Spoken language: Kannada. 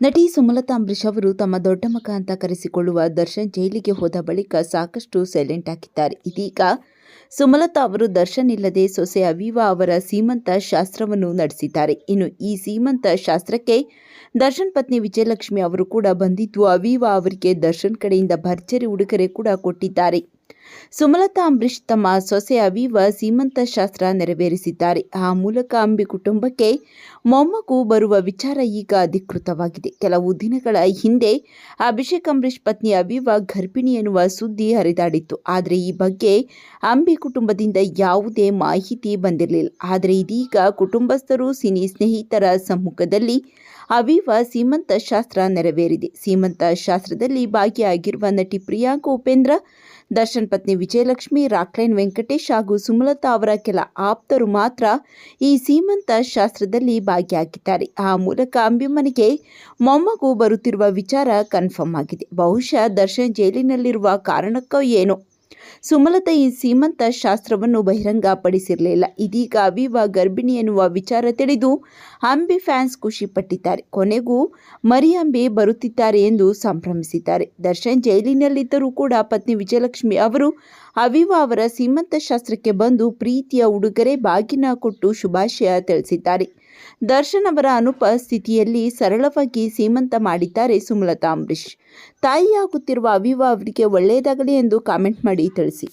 ನಟಿ ಸುಮಲತಾ ಅಂಬರೀಶ್ ಅವರು ತಮ್ಮ ದೊಡ್ಡ ಮಗ ಅಂತ ಕರೆಸಿಕೊಳ್ಳುವ ದರ್ಶನ್ ಜೈಲಿಗೆ ಹೋದ ಬಳಿಕ ಸಾಕಷ್ಟು ಸೈಲೆಂಟ್ ಆಗಿದ್ದಾರೆ. ಇದೀಗ ಸುಮಲತಾ ಅವರು ದರ್ಶನ್ ಇಲ್ಲದೆ ಸೊಸೆ ಅವಿವಾ ಅವರ ಸೀಮಂತ ಶಾಸ್ತ್ರವನ್ನು ನಡೆಸಿದ್ದಾರೆ. ಇನ್ನು ಈ ಸೀಮಂತ ಶಾಸ್ತ್ರಕ್ಕೆ ದರ್ಶನ್ ಪತ್ನಿ ವಿಜಯಲಕ್ಷ್ಮಿ ಅವರು ಕೂಡ ಬಂದಿದ್ದು ಅವಿವಾ ಅವರಿಗೆ ದರ್ಶನ್ ಕಡೆಯಿಂದ ಭರ್ಜರಿ ಉಡುಗೊರೆ ಕೂಡ ಕೊಟ್ಟಿದ್ದಾರೆ. ಸುಮಲತಾ ಅಂಬರೀಶ್ ತಮ್ಮ ಸೊಸೆ ಅವೀವ ಸೀಮಂತ ಶಾಸ್ತ್ರ ನೆರವೇರಿಸಿದ್ದಾರೆ. ಆ ಮೂಲಕ ಅಂಬಿ ಕುಟುಂಬಕ್ಕೆ ಮೊಮ್ಮಗು ಬರುವ ವಿಚಾರ ಈಗ ಅಧಿಕೃತವಾಗಿದೆ. ಕೆಲವು ದಿನಗಳ ಹಿಂದೆ ಅಭಿಷೇಕ್ ಅಂಬರೀಶ್ ಪತ್ನಿ ಅವಿವ ಗರ್ಭಿಣಿ ಎನ್ನುವ ಸುದ್ದಿ ಹರಿದಾಡಿತ್ತು. ಆದರೆ ಈ ಬಗ್ಗೆ ಅಂಬಿ ಕುಟುಂಬದಿಂದ ಯಾವುದೇ ಮಾಹಿತಿ ಬಂದಿರಲಿಲ್ಲ. ಆದರೆ ಇದೀಗ ಕುಟುಂಬಸ್ಥರು, ಸಿನಿ ಸ್ನೇಹಿತರ ಸಮ್ಮುಖದಲ್ಲಿ ಅವಿವ ಸೀಮಂತ ಶಾಸ್ತ್ರ ನೆರವೇರಿದೆ. ಸೀಮಂತ ಶಾಸ್ತ್ರದಲ್ಲಿ ಭಾಗಿಯಾಗಿರುವ ನಟಿ ಪ್ರಿಯಾಂಕ ಉಪೇಂದ್ರ ದರ್ಶನ್ ಪತ್ನಿ ವಿಜಯಲಕ್ಷ್ಮಿ, ರಾಕ್ಲೈನ್ ವೆಂಕಟೇಶ್ ಹಾಗೂ ಸುಮಲತಾ ಅವರ ಕೆಲ ಆಪ್ತರು ಮಾತ್ರ ಈ ಸೀಮಂತ ಶಾಸ್ತ್ರದಲ್ಲಿ ಭಾಗಿಯಾಗಿದ್ದಾರೆ. ಆ ಮೂಲಕ ಅಂಬಿಮ್ಮನಿಗೆ ಮೊಮ್ಮಗು ಬರುತ್ತಿರುವ ವಿಚಾರ ಕನ್ಫರ್ಮ್ ಆಗಿದೆ. ಬಹುಶಃ ದರ್ಶನ್ ಜೈಲಿನಲ್ಲಿರುವ ಕಾರಣಕ್ಕೋ ಏನೋ ಸುಮಲತಾ ಈ ಸೀಮಂತ ಶಾಸ್ತ್ರವನ್ನು ಬಹಿರಂಗಪಡಿಸಿರಲಿಲ್ಲ. ಇದೀಗ ವಿವಾ ಗರ್ಭಿಣಿ ಎನ್ನುವ ವಿಚಾರ ತಿಳಿದು ಅಂಬಿ ಫ್ಯಾನ್ಸ್ ಖುಷಿ ಪಟ್ಟಿದ್ದಾರೆ. ಕೊನೆಗೂ ಮರಿ ಅಂಬಿ ಬರುತ್ತಿದ್ದಾರೆ ಎಂದು ಸಂಭ್ರಮಿಸಿದ್ದಾರೆ. ದರ್ಶನ್ ಜೈಲಿನಲ್ಲಿದ್ದರೂ ಕೂಡ ಪತ್ನಿ ವಿಜಯಲಕ್ಷ್ಮಿ ಅವರು ಅವಿವಾ ಅವರ ಸೀಮಂತ ಶಾಸ್ತ್ರಕ್ಕೆ ಬಂದು ಪ್ರೀತಿಯ ಉಡುಗೊರೆ ಬಾಗಿನ ಕೊಟ್ಟು ಶುಭಾಶಯ ತಿಳಿಸಿದ್ದಾರೆ. ದರ್ಶನ್ ಅವರ ಅನುಪಸ್ಥಿತಿಯಲ್ಲಿ ಸರಳವಾಗಿ ಸೀಮಂತ ಮಾಡಿದ್ದಾರೆ ಸುಮಲತಾ ಅಂಬರೀಶ್ ತಾಯಿಯಾಗುತ್ತಿರುವ ಅವಿವಾ ಅವರಿಗೆ ಒಳ್ಳೆಯದಾಗಲಿ ಎಂದು ಕಾಮೆಂಟ್ ಮಾಡಿ ತಿಳಿಸಿ